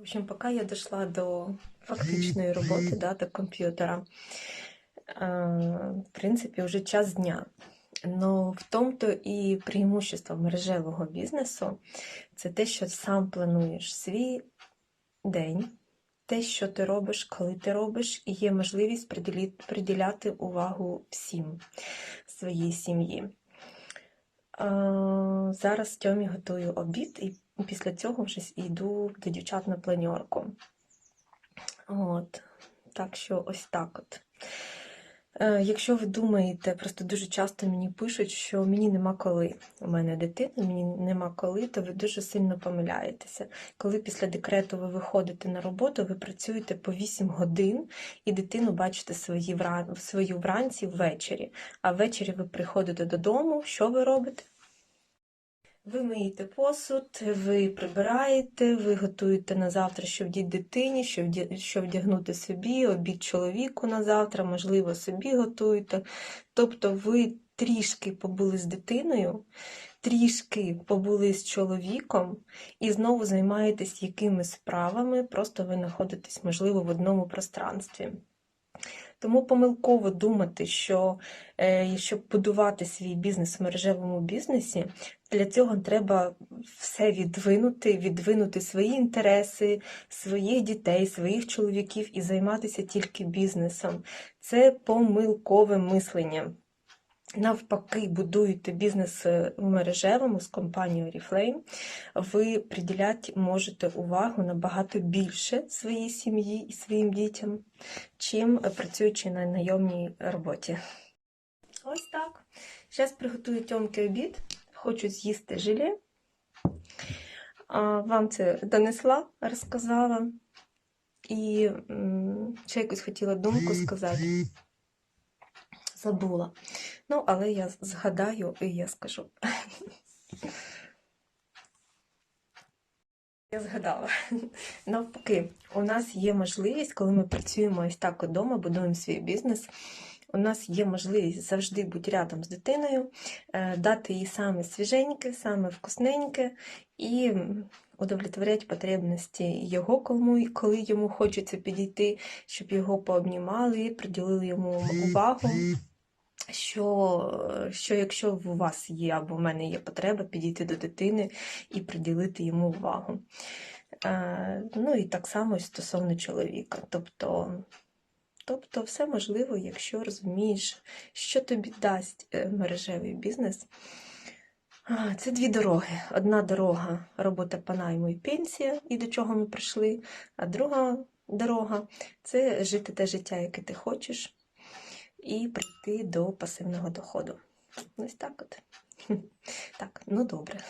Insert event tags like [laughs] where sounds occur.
В общем, поки я дійшла до фактичної роботи, да, до комп'ютера, в принципі, вже час дня. Но в тому-то і преимущество мережевого бізнесу це те, що сам плануєш свій день, те, що ти робиш, коли ти робиш, і є можливість приділяти увагу всім своїй сім'ї. Зараз Тьомі готую обід, і після цього вже йду до дівчат на планерку. От. Так що ось так от. Е, Якщо ви думаєте, просто дуже часто мені пишуть, що мені нема коли. У мене дитина, мені нема коли, то ви дуже сильно помиляєтеся. Коли після декрету ви виходите на роботу, ви працюєте по 8 годин і дитину бачите свої вран... свою вранці ввечері. А ввечері ви приходите додому, що ви робите? Ви миєте посуд, ви прибираєте, ви готуєте на завтра, що вдіть дитині, що вдягнути собі, обід чоловіку на завтра, можливо, собі готуєте. Тобто ви трішки побули з дитиною, трішки побули з чоловіком і знову займаєтесь якимись справами, просто ви знаходитесь, можливо, в одному пространстві. Тому помилково думати, що е, щоб будувати свій бізнес в мережевому бізнесі, для цього треба все відвинути, відвинути свої інтереси, своїх дітей, своїх чоловіків і займатися тільки бізнесом. Це помилкове мислення. Навпаки, будуєте бізнес е, в мережевому з компанією Oriflame, ви приділяти можете увагу набагато більше своїй сім'ї і своїм дітям, чим працюючи на найомній роботі. Ось так. Зараз приготую тьомки обід. Хочу з'їсти желе. Вам це донесла, розказала. І ще якусь хотіла думку сказати. Забула. Ну, але я згадаю і я скажу. Я згадала. Навпаки, у нас є можливість, коли ми працюємо ось так вдома, будуємо свій бізнес. У нас є можливість завжди бути рядом з дитиною, е, дати їй саме свіженьке, саме вкусненьке і удовлетворяти потребності його, коли йому хочеться підійти, щоб його пообнімали, приділили йому увагу. Що, що якщо у вас є або в мене є потреба підійти до дитини і приділити йому увагу. Е, ну і так само і стосовно чоловіка. Тобто, тобто все можливо, якщо розумієш, що тобі дасть е, мережевий бізнес. Це дві дороги. Одна дорога робота по найму і пенсія, і до чого ми прийшли, а друга дорога це жити те життя, яке ти хочеш і прийти до пасивного доходу. Ось так от. [laughs] Так, ну добре.